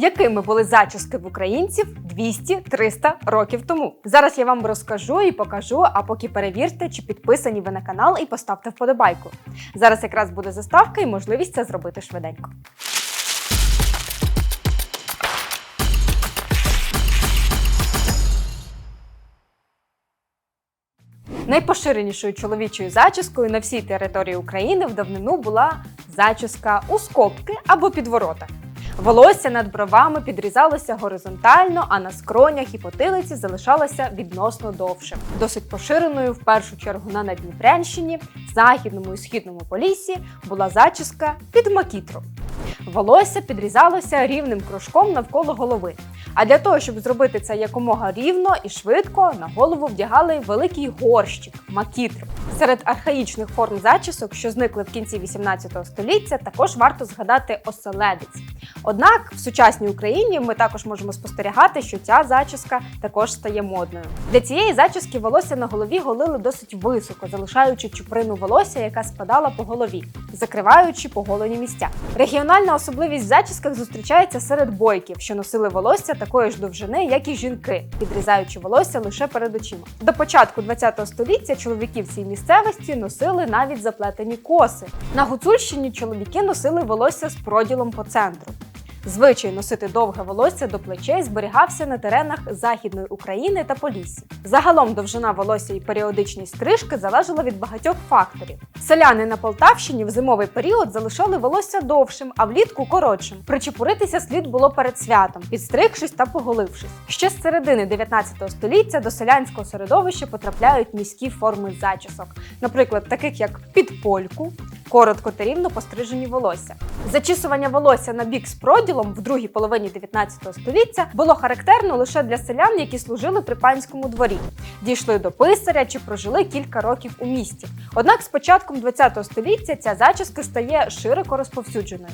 Якими були зачіски в українців 200-300 років тому? Зараз я вам розкажу і покажу, а поки перевірте, чи підписані ви на канал і поставте вподобайку. Зараз якраз буде заставка і можливість це зробити швиденько. Найпоширенішою чоловічою зачіскою на всій території України в давнину була зачіска у скобки або підворота. Волосся над бровами підрізалося горизонтально, а на скронях і потилиці залишалося відносно довшим. Досить поширеною в першу чергу на Надніпрянщині, західному і східному поліссі була зачіска під макітру. Волосся підрізалося рівним кружком навколо голови. А для того, щоб зробити це якомога рівно і швидко, на голову вдягали великий горщик макітру. Серед архаїчних форм зачісок, що зникли в кінці 18 століття, також варто згадати оселедець. Однак в сучасній Україні ми також можемо спостерігати, що ця зачіска також стає модною. Для цієї зачіски волосся на голові голили досить високо, залишаючи чуприну волосся, яка спадала по голові, закриваючи поголені місця. Регіональна особливість в зачісках зустрічається серед бойків, що носили волосся такої ж довжини, як і жінки, підрізаючи волосся лише перед очима. До початку ХХ століття чоловіки в цій місцевості носили навіть заплетені коси. На Гуцульщині чоловіки носили волосся з проділом по центру. Звичай носити довге волосся до плечей зберігався на теренах Західної України та Полісся. Загалом довжина волосся і періодичність стрижки залежала від багатьох факторів. Селяни на Полтавщині в зимовий період залишали волосся довшим, а влітку коротшим. Причепуритися слід було перед святом, підстригшись та поголившись. Ще з середини 19 століття до селянського середовища потрапляють міські форми зачісок, наприклад, таких як підпольку, коротко та рівно пострижені волосся. Зачісування волосся на бік з проділом в другій половині 19 століття було характерно лише для селян, які служили при панському дворі, дійшли до писаря чи прожили кілька років у місті. Однак з початком 20 століття ця зачіска стає широко розповсюдженою.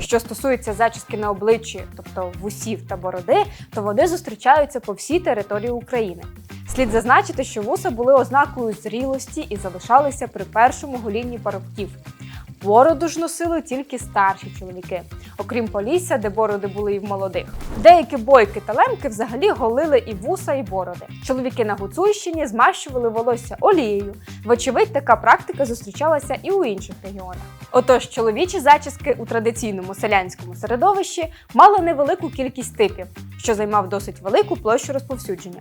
Що стосується зачіски на обличчі, тобто вусів та бороди, то вони зустрічаються по всій території України. Слід зазначити, що вуса були ознакою зрілості і залишалися при першому голінні парубків. Бороду ж носили тільки старші чоловіки, окрім Полісся, де бороди були і в молодих. Деякі бойки та лемки взагалі голили і вуса, і бороди. Чоловіки на Гуцульщині змащували волосся олією. Вочевидь, така практика зустрічалася і у інших регіонах. Отож, чоловічі зачіски у традиційному селянському середовищі мали невелику кількість типів, що займав досить велику площу розповсюдження.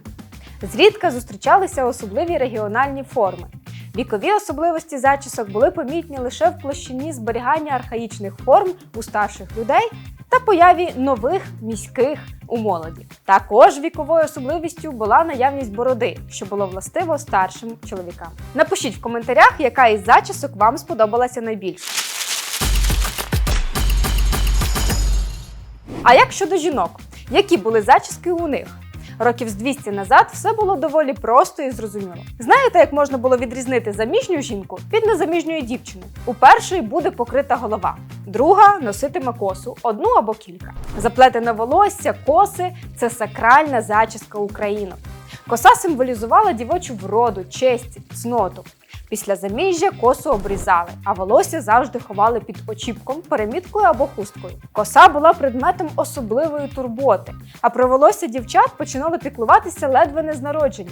Зрідка зустрічалися особливі регіональні форми. Вікові особливості зачісок були помітні лише в площині зберігання архаїчних форм у старших людей та появі нових міських у молоді. Також віковою особливістю була наявність бороди, що було властиво старшим чоловікам. Напишіть в коментарях, яка із зачісок вам сподобалася найбільше. А як щодо жінок, які були зачіски у них? Років з 200 назад все було доволі просто і зрозуміло. Знаєте, як можна було відрізнити заміжню жінку від незаміжньої дівчини? У першої буде покрита голова, друга носитиме косу, одну або кілька. Заплетене волосся, коси це сакральна зачіска України. Коса символізувала дівочу вроду, честь, цноту. Після заміжжя косу обрізали, а волосся завжди ховали під очіпком, переміткою або хусткою. Коса була предметом особливої турботи, а про волосся дівчат починали піклуватися ледве не з народження.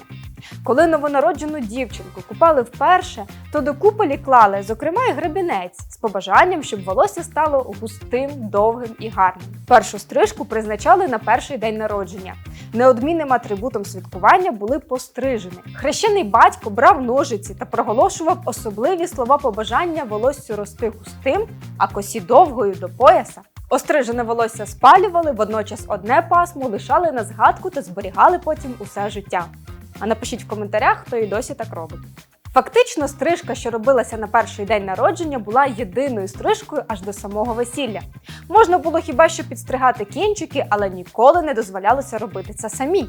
Коли новонароджену дівчинку купали вперше, то до куполі клали, зокрема, і гребінець з побажанням, щоб волосся стало густим, довгим і гарним. Першу стрижку призначали на перший день народження. Неодмінним атрибутом святкування були пострижені. Хрещений батько брав ножиці та проголошував особливі слова побажання волоссю рости густим, а косі довгою до пояса. Острижене волосся спалювали, водночас одне пасмо лишали на згадку та зберігали потім усе життя. А напишіть в коментарях, хто і досі так робить. Фактично, стрижка, що робилася на перший день народження, була єдиною стрижкою аж до самого весілля. Можна було хіба що підстригати кінчики, але ніколи не дозволялося робити це самі.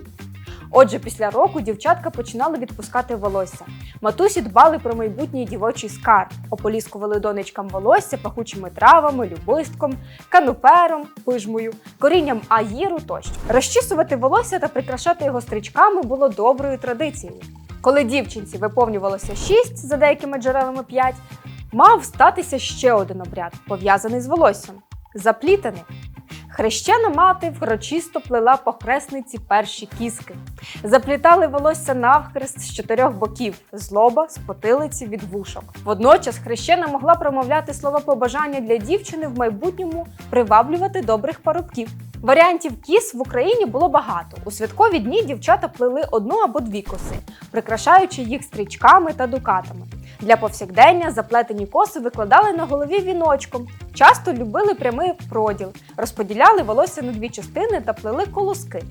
Отже, після року дівчатка починали відпускати волосся. Матусі дбали про майбутній дівочий скарб, ополіскували донечкам волосся пахучими травами, любистком, канупером, пижмою, корінням аїру тощо. Розчісувати волосся та прикрашати його стрічками було доброю традицією. Коли дівчинці виповнювалося 6, за деякими джерелами 5, мав статися ще один обряд, пов'язаний з волоссям заплітаний. Хрещена мати врочисто плела по хресниці перші кіски. Заплітали волосся навхрест з чотирьох боків з лоба, з потилиці від вушок. Водночас хрещена могла промовляти слова побажання для дівчини в майбутньому приваблювати добрих парубків. Варіантів кіс в Україні було багато. У святкові дні дівчата плели одну або дві коси, прикрашаючи їх стрічками та дукатами. Для повсякдення заплетені коси викладали на голові віночком. Часто любили прямий проділ, розподіляли волосся на дві частини та плели колоски.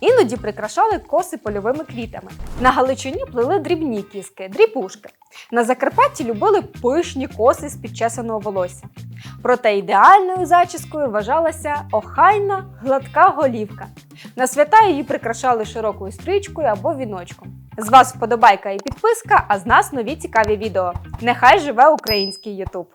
Іноді прикрашали коси польовими квітами. На Галичині плели дрібні кіски, дріпушки. На Закарпатті любили пишні коси з підчесаного волосся. Проте ідеальною зачіскою вважалася охайна гладка голівка. На свята її прикрашали широкою стрічкою або віночком. З вас вподобайка і підписка, а з нас нові цікаві відео. Нехай живе український Ютуб!